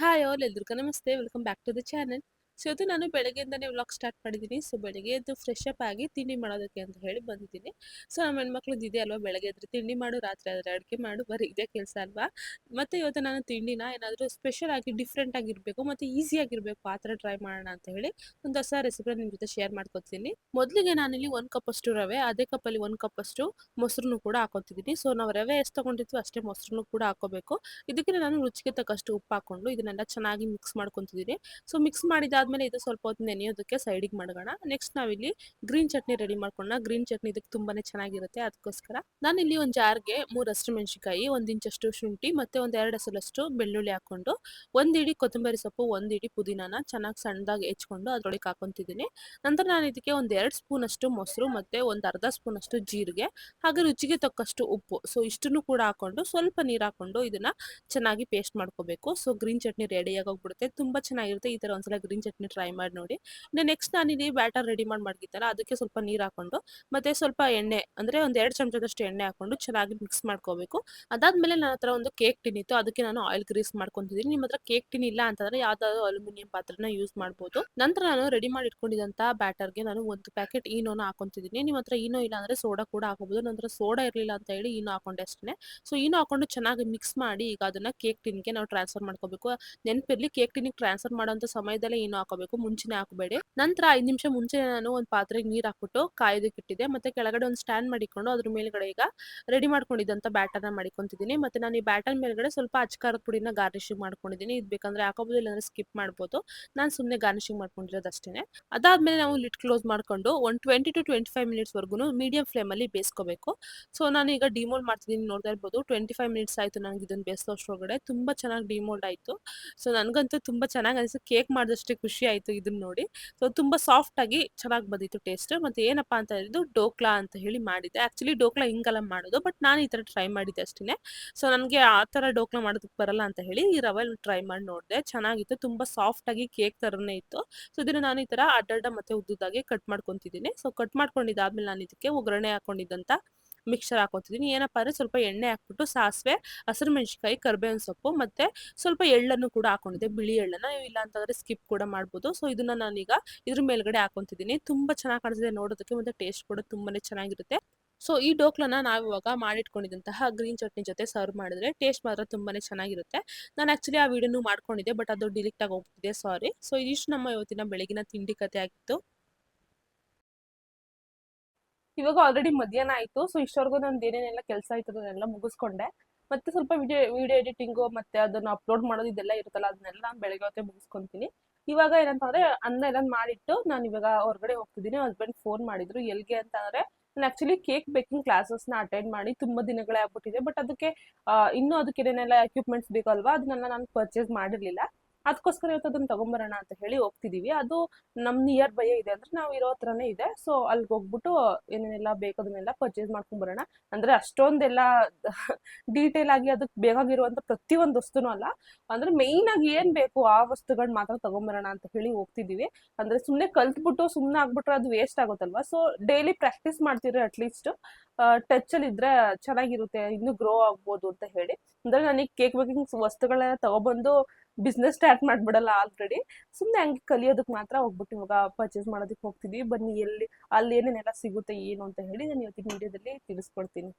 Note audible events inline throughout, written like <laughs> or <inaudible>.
Hi all ಎಲ್ರಿಗೂ ನಮಸ್ತೆ welcome back to the channel so ಇವತ್ತು ನಾನು ಬೆಳಗ್ಗೆಯಿಂದನೇ ವ್ಲಾಗ್ ಸ್ಟಾರ್ಟ್ ಮಾಡಿದ್ದೀನಿ. ಸೊ ಬೆಳಗ್ಗೆ ಎದ್ದು ಫ್ರೆಶ್ ಅಪ್ ಆಗಿ ತಿಂಡಿ ಮಾಡೋದಕ್ಕೆ ಅಂತ ಹೇಳಿ ಬಂದಿದ್ದೀನಿ. ಸೊ ನಮ್ಮ ಹೆಣ್ಮಕ್ಳದ್ದು ಇದೆ ಅಲ್ವಾ? ಬೆಳಗ್ಗೆ ಎದ್ರೆ ತಿಂಡಿ ಮಾಡು, ರಾತ್ರಿ ಆದರೆ ಅಡುಗೆ ಮಾಡು, ಬರೀ ಇದೇ ಕೆಲಸ ಅಲ್ವಾ? ಮತ್ತು ಇವತ್ತು ನಾನು ತಿಂಡಿನ ಏನಾದರೂ ಸ್ಪೆಷಲ್ ಆಗಿ ಡಿಫ್ರೆಂಟ್ ಆಗಿರಬೇಕು ಮತ್ತು ಈಸಿಯಾಗಿರಬೇಕು ಆ ಥರ ಟ್ರೈ ಮಾಡೋಣ ಅಂತ ಹೇಳಿ ಒಂದು ಹೊಸ ರೆಸಿಪಿನ ನಿಮ್ಮ ಜೊತೆ ಶೇರ್ ಮಾಡ್ಕೊತೀನಿ. ಮೊದಲಿಗೆ ನಾನಿಲ್ಲಿ ಒಂದು ಕಪ್ಪಷ್ಟು ರವೆ, ಅದೇ ಕಪ್ಪಲ್ಲಿ ಒಂದು ಕಪ್ಪಷ್ಟು ಮೊಸರನ್ನು ಕೂಡ ಹಾಕೊತಿದ್ದೀನಿ. ಸೊ ನಾವು ರವೆ ಎಷ್ಟು ತೊಗೊಂಡಿದ್ವಿ ಅಷ್ಟೇ ಮೊಸರನ್ನು ಕೂಡ ಹಾಕೋಬೇಕು. ಇದಕ್ಕೆ ನಾನು ರುಚಿಗೆ ತಕ್ಕಷ್ಟು ಉಪ್ಪು ಹಾಕೊಂಡು ಇದನ್ನೆಲ್ಲ ಚೆನ್ನಾಗಿ ಮಿಕ್ಸ್ ಮಾಡ್ಕೊತಿದ್ದೀನಿ. ಸೊ ಮಿಕ್ಸ್ ಮಾಡಿದಾದ್ಮೇಲೆ ಇದು ಸ್ವಲ್ಪ ಹೊತ್ತು ನೆನೆಯೋದಕ್ಕೆ ಸೈಡಿಗೆ ಮಾಡೋಣ ನೆಕ್ಸ್ಟ್ ನಾವಿಲ್ಲಿ ಗ್ರೀನ್ ಚಟ್ನಿ ರೆಡಿ ಮಾಡ್ಕೊಳ್ಳೋಣ ಗ್ರೀನ್ ಚಟ್ನಿ ಇದಕ್ಕೆ ತುಂಬಾನೇ ಚೆನ್ನಾಗಿರುತ್ತೆ ಅದಕ್ಕೋಸ್ಕರ. ನಾನು ಇಲ್ಲಿ ಒಂದು ಜಾರ್ಗೆ ಮೂರು ಹಸಿರು ಮೆಣಸಿನಕಾಯಿ, ಒಂದು ಇಂಚಷ್ಟು ಶುಂಠಿ ಮತ್ತೆ ಒಂದು ಎರಡು ಹಸಲಷ್ಟು ಬೆಳ್ಳುಳ್ಳಿ ಹಾಕೊಂಡು ಒಂದು ಇಡಿ ಕೊತ್ತಂಬರಿ ಸೊಪ್ಪು, ಒಂದು ಇಡಿ ಪುದೀನಾನ ಚೆನ್ನಾಗಿ ಸಣ್ಣದಾಗಿ ಹೆಚ್ಕೊಂಡು ಅದ್ರೊಳಗೆ ಹಾಕೊತಿದ್ದೀನಿ ನಂತರ ನಾನು ಇದಕ್ಕೆ ಒಂದು ಎರಡು ಸ್ಪೂನ್ ಅಷ್ಟು ಮೊಸರು ಮತ್ತೆ ಒಂದು ಅರ್ಧ ಸ್ಪೂನ್ ಅಷ್ಟು ಜೀರಿಗೆ, ಹಾಗೆ ರುಚಿಗೆ ತಕ್ಕಷ್ಟು ಉಪ್ಪು. ಸೊ, ಇಷ್ಟನ್ನು ಕೂಡ ಹಾಕೊಂಡು ಸ್ವಲ್ಪ ನೀರು ಹಾಕೊಂಡು ಇದನ್ನ ಚೆನ್ನಾಗಿ ಪೇಸ್ಟ್ ಮಾಡ್ಕೋಬೇಕು. ಸೊ, ಗ್ರೀನ್ ಚಟ್ನಿ ರೆಡಿ ಆಗೋಗ್ಬಿಡುತ್ತೆ. ತುಂಬಾ ಚೆನ್ನಾಗಿರುತ್ತೆ. ಈ ತರ ಒಂದ್ಸಲ ಗ್ರೀನ್ ಚಟ್ನಿ ಟ್ರೈ ಮಾಡಿ ನೋಡಿ. ನೆಕ್ಸ್ಟ್ ನಾನು ಇಲ್ಲಿ ಬ್ಯಾಟರ್ ರೆಡಿ ಮಾಡಿ ಮಾಡ್ಕಿತ್ತಲ್ಲ, ಅದಕ್ಕೆ ಸ್ವಲ್ಪ ನೀರು ಹಾಕೊಂಡು, ಮತ್ತೆ ಸ್ವಲ್ಪ ಎಣ್ಣೆ, ಅಂದ್ರೆ ಒಂದು ಎರಡು ಚಮಚದಷ್ಟು ಎಣ್ಣೆ ಹಾಕೊಂಡು ಚೆನ್ನಾಗಿ ಮಿಕ್ಸ್ ಮಾಡ್ಕೋಬೇಕು. ಅದಾದಮೇಲೆ ನನ್ನ ಹತ್ರ ಒಂದು ಕೇಕ್ ಟಿನ್ ಇತ್ತು, ಅದಕ್ಕೆ ನಾನು ಆಯಿಲ್ ಗ್ರೀಸ್ ಮಾಡ್ಕೊತಿದ್ದೀನಿ. ನಿಮ್ಮ ಹತ್ರ ಕೇಕ್ ಟಿನ್ ಇಲ್ಲ ಅಂತಂದ್ರೆ ಯಾವ್ದಾದ್ರು ಅಲ್ಯೂಮಿನಿಯಂ ಪಾತ್ರನ ಯೂಸ್ ಮಾಡ್ಬೋದು. ನಂತರ ನಾನು ರೆಡಿ ಮಾಡಿ ಇಟ್ಕೊಂಡಿದ್ದಂಥ ಬ್ಯಾಟರ್ಗೆ ನಾನು ಒಂದು ಪ್ಯಾಕೆಟ್ ಈನೋನ ಹಾಕೊಂತಿದ್ದೀನಿ. ನಿಮ್ಮ ಹತ್ರ ಈನೋ ಇಲ್ಲ ಅಂದ್ರೆ ಸೋಡಾ ಕೂಡ ಹಾಕೋಬಹುದು ನಂತರ ಸೋಡಾ ಇರಲಿಲ್ಲ ಅಂತ ಹೇಳಿ ಈನೋ ಹಾಕೊಂಡೆ ಅಷ್ಟೇ ಸೊ ಈನೋ ಹಾಕೊಂಡು ಚೆನ್ನಾಗಿ ಮಿಕ್ಸ್ ಮಾಡಿ ಈಗ ಅದನ್ನ ಕೇಕ್ ಟಿನ್ಗೆ ನಾವು ಟ್ರಾನ್ಸ್ಫರ್ ಮಾಡ್ಕೋಬೇಕು. ನೆನಪಿರ್ಲಿ ಕೇಕ್ ಟಿನ್ಗೆ ಟ್ರಾನ್ಸ್ಫರ್ ಮಾಡೋಂಥ ಸಮಯದಲ್ಲೇ ಏನೋ ಹಾಕೋಬೇಕು, ಮುಂಚೆನೆ ಹಾಕಬೇಡಿ. ನಂತರ ಐದು ನಿಮಿಷ ಮುಂಚೆ ನಾನು ಒಂದು ಪಾತ್ರೆಗೆ ನೀರು ಹಾಕ್ಬಿಟ್ಟು ಕಾಯೋದಕ್ಕೆ ಇಟ್ಟಿದೆ ಮತ್ತೆ ಕೆಳಗಡೆ ಒಂದು ಸ್ಟ್ಯಾಂಡ್ ಮಾಡಿಕೊಂಡು ಅದ್ರ ಮೇಲ್ಗಡೆ ಈಗ ರೆಡಿ ಮಾಡ್ಕೊಂಡಿದ್ದಂಥ ಬ್ಯಾಟರ್ನ ಮಾಡ್ಕೊತಿದ್ದೀನಿ. ಮತ್ತೆ ನಾನು ಈ ಬ್ಯಾಟರ್ ಮೇಲ್ಗಡೆ ಸ್ವಲ್ಪ ಅಚ್ಕಾರದ ಪುಡಿನ ಗಾರ್ನಿಶಿಂಗ್ ಮಾಡ್ಕೊಂಡಿದ್ದೀನಿ. ಇದು ಬೇಕಂದ್ರೆ ಹಾಕೋಬಹುದು, ಇಲ್ಲಾಂದ್ರೆ ಸ್ಕಿಪ್ ಮಾಡ್ಬೋದು. ನಾನು ಸುಮ್ಮನೆ ಗಾರ್ನಿಶಿಂಗ್ ಮಾಡ್ಕೊಂಡಿರೋದು ಅಷ್ಟೇ ಅದಾದ್ಮೇಲೆ ನಾವು ಲಿಟ್ ಕ್ಲೋಸ್ ಮಾಡ್ಕೊಂಡು ಒಂದು ಟ್ವೆಂಟಿ ಟು ಟ್ವೆಂಟಿ ಫೈವ್ ಮಿನಿಟ್ಸ್ವರೆಗೂ ಮೀಡಿಯಂ ಫ್ಲೇಮಲ್ಲಿ ಬೇಯಿಸ್ಕೋಬೇಕು. ಸೊ ನಾನು ಈಗ ಡಿಮೋಲ್ಡ್ ಮಾಡ್ತಿದ್ದೀನಿ ನೋಡ್ತಾ ಇರ್ಬೋದು. ಟ್ವೆಂಟಿ ಫೈವ್ ಮಿನಿಟ್ಸ್ ಆಯಿತು ನನಗೆ ಇದನ್ನು ಬೇಯಿಸೋಷ್ಟ್ರೊಳಗಡೆ. ತುಂಬ ಚೆನ್ನಾಗಿ ಡಿಮೋಲ್ಡ್ ಆಯಿತು. ಸೊ ನನಗಂತೂ ತುಂಬ ಚೆನ್ನಾಗಿ ಅನಿಸ್ತು ಕೇಕ್ ಮಾಡಿದಷ್ಟೇ ಆಯಿತು ಇದನ್ನ ನೋಡಿ. ಸೊ ತುಂಬ ಆಗಿ ಚೆನ್ನಾಗಿ ಬಂದಿತ್ತು ಟೇಸ್ಟ್ ಮತ್ತು ಏನಪ್ಪ ಅಂತ ಹೇಳಿದ್ದು ಡೋಕ್ಲಾ ಅಂತ ಹೇಳಿ ಮಾಡಿದ್ದೆ. ಆ್ಯಕ್ಚುಲಿ ಡೋಕ್ಲಾ ಹಿಂಗೆಲ್ಲ ಮಾಡೋದು ಬಟ್ ನಾನು ಈ ಥರ ಟ್ರೈ ಮಾಡಿದ್ದೆ ಅಷ್ಟೇ ಸೊ ನನಗೆ ಆ ಥರ ಡೋಕ್ಲಾ ಮಾಡೋದಕ್ಕೆ ಬರಲ್ಲ ಅಂತ ಹೇಳಿ ಈ ರವೆ ಟ್ರೈ ಮಾಡಿ ನೋಡಿದೆ. ಚೆನ್ನಾಗಿತ್ತು, ತುಂಬ ಆಗಿ ಕೇಕ್ ಥರನೇ ಇತ್ತು. ಸೊ ಇದನ್ನು ನಾನು ಈ ಥರ ಅಡ್ಡಡ್ಡ ಮತ್ತು ಉದ್ದುದಾಗಿ ಕಟ್ ಮಾಡ್ಕೊತಿದ್ದೀನಿ. ಸೊ ಕಟ್ ಮಾಡ್ಕೊಂಡಿದ್ದಾದ್ಮೇಲೆ ನಾನು ಇದಕ್ಕೆ ಒಗ್ಗರಣೆ ಹಾಕೊಂಡಿದ್ದಂಥ ಮಿಕ್ಸರ್ ಹಾಕೋತಿದ್ದೀನಿ ಏನಪ್ಪ ಅಂದರೆ ಸ್ವಲ್ಪ ಎಣ್ಣೆ ಹಾಕ್ಬಿಟ್ಟು ಸಾಸಿವೆ, ಹಸಿರು ಮೆಣಸಿನ್ಕಾಯಿ, ಕರ್ಬೇವಿನ ಸೊಪ್ಪು ಮತ್ತು ಸ್ವಲ್ಪ ಎಳ್ಳನ್ನು ಕೂಡ ಹಾಕೊಂಡಿದ್ದೆ. ಬಿಳಿ ಎಳ್ಳನ್ನು. ಇಲ್ಲ ಅಂತಂದರೆ ಸ್ಕಿಪ್ ಕೂಡ ಮಾಡ್ಬೋದು. ಸೊ ಇದನ್ನು ನಾನೀಗ ಇದ್ರ ಮೇಲ್ಗಡೆ ಹಾಕೊತಿದ್ದೀನಿ ತುಂಬ ಚೆನ್ನಾಗಿ ಕಾಣಿಸಿದೆ ನೋಡೋದಕ್ಕೆ ಮತ್ತು ಟೇಸ್ಟ್ ಕೂಡ ತುಂಬಾ ಚೆನ್ನಾಗಿರುತ್ತೆ. ಸೊ ಈ ಡೋಕ್ಲನ್ನ ನಾವು ಇವಾಗ ಮಾಡಿಟ್ಕೊಂಡಿದ್ದಂತಹ ಗ್ರೀನ್ ಚಟ್ನಿ ಜೊತೆ ಸರ್ವ್ ಮಾಡಿದ್ರೆ ಟೇಸ್ಟ್ ಮಾತ್ರ ತುಂಬಾನೇ ಚೆನ್ನಾಗಿರುತ್ತೆ. ನಾನು ಆ್ಯಕ್ಚುಲಿ ಆ ವಿಡಿಯೋನು ಮಾಡ್ಕೊಂಡಿದ್ದೆ ಬಟ್ ಅದು ಡಿಲಿಕ್ಟ್ ಆಗಿ ಹೋಗ್ತಿದೆ ಸಾರಿ ಸೊ ಇದಿಷ್ಟು ನಮ್ಮ ಇವತ್ತಿನ ಬೆಳಗಿನ ತಿಂಡಿ ಕತೆ ಆಗಿತ್ತು. ಇವಾಗ ಆಲ್ರೆಡಿ ಮಧ್ಯಾಹ್ನ ಆಯಿತು ಸೊ ಇಷ್ಟವರೆಗೂ ನಂದು ಏನೇನೆಲ್ಲ ಕೆಲಸ ಆಯ್ತು ಅದನ್ನೆಲ್ಲ ಮುಗಿಸ್ಕೊಂಡೆ. ಮತ್ತೆ ಸ್ವಲ್ಪ ವಿಡಿಯೋ ವಿಡಿಯೋ ಎಡಿಟಿಂಗು ಮತ್ತೆ ಅದನ್ನ ಅಪ್ಲೋಡ್ ಮಾಡೋದು ಇದೆಲ್ಲ ಇರುತ್ತಲ್ಲ, ಅದನ್ನೆಲ್ಲ ನಾನು ಬೆಳಗ್ಗೆ ಹೊತ್ತೇ ಮುಗಿಸ್ಕೊಂತೀನಿ. ಇವಾಗ ಏನಂತಂದ್ರೆ ಅನ್ನ ಎಲ್ಲ ಮಾಡಿಟ್ಟು ನಾನು ಇವಾಗ ಹೊರಗಡೆ ಹೋಗ್ತಿದ್ದೀನಿ ಹಸ್ಬೆಂಡ್ ಫೋನ್ ಮಾಡಿದ್ರು, ಎಲ್ಗೆ ಅಂತ ಅಂದ್ರೆ ನಾನು ಆಕ್ಚುಲಿ ಕೇಕ್ ಬೇಕಿಂಗ್ ಕ್ಲಾಸಸ್ನ ಅಟೆಂಡ್ ಮಾಡಿ ತುಂಬಾ ದಿನಗಳೇ ಆಗ್ಬಿಟ್ಟಿದೆ ಬಟ್ ಅದಕ್ಕೆ ಇನ್ನೂ ಅದಕ್ಕೆ ಏನೇನೆಲ್ಲ ಎಕ್ವಿಪ್ಮೆಂಟ್ಸ್ ಬೇಕಲ್ವಾ, ಅದನ್ನೆಲ್ಲ ನಾನು ಪರ್ಚೇಸ್ ಮಾಡಿರ್ಲಿಲ್ಲ. ಅದಕ್ಕೋಸ್ಕರ ಇವತ್ತು ಅದನ್ನ ತಗೊಂಬರೋಣ ಅಂತ ಹೇಳಿ ಹೋಗ್ತಿದೀವಿ. ಅದು ನಮ್ ನಿಯರ್ ಬೈ ಇದೆ ಅಂದ್ರೆ ನಾವು ಇರೋ ಹತ್ರನೇ ಇದೆ. ಸೊ ಅಲ್ಲಿಗೆ ಹೋಗ್ಬಿಟ್ಟು ಏನೇನೆಲ್ಲ ಬೇಕು ಪರ್ಚೇಸ್ ಮಾಡ್ಕೊಂಡ್ ಬರೋಣ ಅಂದ್ರೆ ಅಷ್ಟೊಂದೆಲ್ಲ ಡೀಟೇಲ್ ಆಗಿ ಅದಕ್ಕೆ ಬೇಕಾಗಿರುವಂತ ಪ್ರತಿಯೊಂದು ವಸ್ತುನೂ ಅಲ್ಲ. ಅಂದ್ರೆ ಮೇಯ್ನ್ ಆಗಿ ಏನ್ ಬೇಕು ಆ ವಸ್ತುಗಳನ್ನ ಮಾತ್ರ ತಗೊಂಬರೋಣ ಅಂತ ಹೇಳಿ ಹೋಗ್ತಿದೀವಿ. ಅಂದ್ರೆ ಸುಮ್ನೆ ಕಲ್ತ್ಬಿಟ್ಟು ಸುಮ್ನೆ ಆಗ್ಬಿಟ್ರೆ ಅದು ವೇಸ್ಟ್ ಆಗುತ್ತಲ್ವಾ? ಸೊ ಡೈಲಿ ಪ್ರಾಕ್ಟೀಸ್ ಮಾಡ್ತಿದ್ರೆ ಅಟ್ಲೀಸ್ಟ್ ಟಚ್ ಅಲ್ಲಿ ಇದ್ರೆ ಚೆನ್ನಾಗಿರುತ್ತೆ, ಇನ್ನು ಗ್ರೋ ಆಗ್ಬೋದು ಅಂತ ಹೇಳಿ. ಅಂದ್ರೆ ನನಗೆ ಕೇಕ್ ಬೇಕಿಂಗ್ ವಸ್ತುಗಳನ್ನ ತಗೊಬಂದು ಬಿಸ್ನೆಸ್ ಸ್ಟಾರ್ಟ್ ಮಾಡ್ಬಿಡಲ್ಲ ಆಲ್ರೆಡಿ ಸುಮ್ಮನೆ ಹಂಗೆ ಕಲಿಯೋದಕ್ಕೆ ಮಾತ್ರ ಹೋಗ್ಬಿಟ್ಟು ಇವಾಗ ಪರ್ಚೇಸ್ ಮಾಡೋದಕ್ಕೆ ಹೋಗ್ತಿದ್ವಿ ಬನ್ನಿ, ಎಲ್ಲಿ, ಅಲ್ಲಿ ಏನೇನೆಲ್ಲ ಸಿಗುತ್ತೆ, ಏನು ಅಂತ ಹೇಳಿ ನಾನು ಇವತ್ತಿನ ವಿಡಿಯೋದಲ್ಲಿ ತಿಳಿಸ್ಕೊಡ್ತೀನಿ.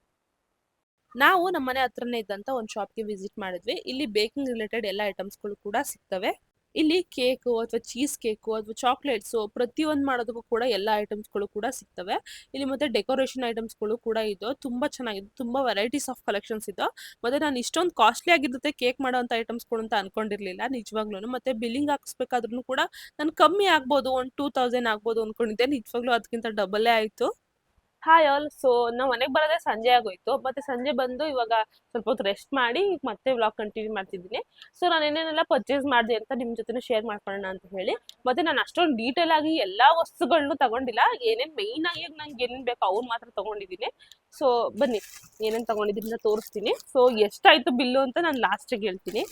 ನಾವು ನಮ್ಮ ಮನೆ ಹತ್ರನೇ ಇದ್ದಂತ ಒಂದು ಶಾಪ್ಗೆ ವಿಸಿಟ್ ಮಾಡಿದ್ವಿ. ಇಲ್ಲಿ ಬೇಕಿಂಗ್ ರಿಲೇಟೆಡ್ ಎಲ್ಲ ಐಟಮ್ಸ್ಗಳು ಕೂಡ ಸಿಗ್ತವೆ. ಇಲ್ಲಿ ಕೇಕು ಅಥವಾ ಚೀಸ್ ಕೇಕು ಅಥವಾ ಚಾಕ್ಲೇಟ್ಸು ಪ್ರತಿಯೊಂದು ಮಾಡೋದಕ್ಕೂ ಕೂಡ ಎಲ್ಲ ಐಟಮ್ಸ್ಗಳು ಕೂಡ ಸಿಗ್ತವೆ. ಇಲ್ಲಿ ಮತ್ತೆ ಡೆಕೋರೇಷನ್ ಐಟಮ್ಸ್ಗಳು ಕೂಡ ಇದು. ತುಂಬಾ ಚೆನ್ನಾಗಿದೆ. ತುಂಬಾ ವೆರೈಟೀಸ್ ಆಫ್ ಕಲೆಕ್ಷನ್ಸ್ ಇದು. ಮತ್ತೆ ನಾನು ಇಷ್ಟೊಂದು ಕಾಸ್ಟ್ಲಿ ಆಗಿರುತ್ತೆ ಕೇಕ್ ಮಾಡೋವಂಥ ಐಟಮ್ಸ್ಗಳು ಅಂತ ಅನ್ಕೊಂಡಿರ್ಲಿಲ್ಲ ನಿಜವಾಗ್ಲೂ ಮತ್ತೆ ಬಿಲ್ಲಿಂಗ್ ಹಾಕಿಸ್ಬೇಕಾದ್ರೂ ಕೂಡ ನಾನು ಕಮ್ಮಿ ಆಗ್ಬೋದು, ಒಂದು ಟೂ ತೌಸಂಡ್ ಆಗ್ಬೋದು ಅನ್ಕೊಂಡಿದ್ದೆ. ನಿಜವಾಗ್ಲೂ ಅದಕ್ಕಿಂತ ಡಬಲ್ಲೇ ಆಯಿತು. ಹಾಯ್ ಆಲ್ ಸೊ ನಾವು ಮನೆಗೆ ಬರೋದೇ ಸಂಜೆ ಆಗೋಯ್ತು. ಮತ್ತೆ ಸಂಜೆ ಬಂದು ಇವಾಗ ಸ್ವಲ್ಪ ಹೊತ್ತು ರೆಸ್ಟ್ ಮಾಡಿ ಮತ್ತೆ ವ್ಲಾಗ್ ಕಂಟಿನ್ಯೂ ಮಾಡ್ತಿದ್ದೀನಿ. ಸೊ ನಾನು ಏನೇನೆಲ್ಲ ಪರ್ಚೇಸ್ ಮಾಡಿದೆ ಅಂತ ನಿಮ್ಮ ಜೊತೆ ಶೇರ್ ಮಾಡ್ಕೊಳ್ಳೋಣ ಅಂತ ಹೇಳಿ. ಮತ್ತೆ ನಾನು ಅಷ್ಟೊಂದು ಡೀಟೇಲ್ ಆಗಿ ಎಲ್ಲಾ ವಸ್ತುಗಳನ್ನೂ ತಗೊಂಡಿಲ್ಲ. ಏನೇನು ಮೈನ್ ಆಗಿ ನಂಗೆ ಏನೇನು ಬೇಕು ಅವ್ರು ಮಾತ್ರ ತಗೊಂಡಿದ್ದೀನಿ. ಸೊ ಬನ್ನಿ. ಏನೇನು ತಗೊಂಡಿದ್ದೀನಿ ಅಂತ ತೋರಿಸ್ತೀನಿ. ಸೊ ಎಷ್ಟಾಯ್ತು ಬಿಲ್ಲು ಅಂತ ನಾನು ಲಾಸ್ಟಿಗೆ ಹೇಳ್ತೀನಿ.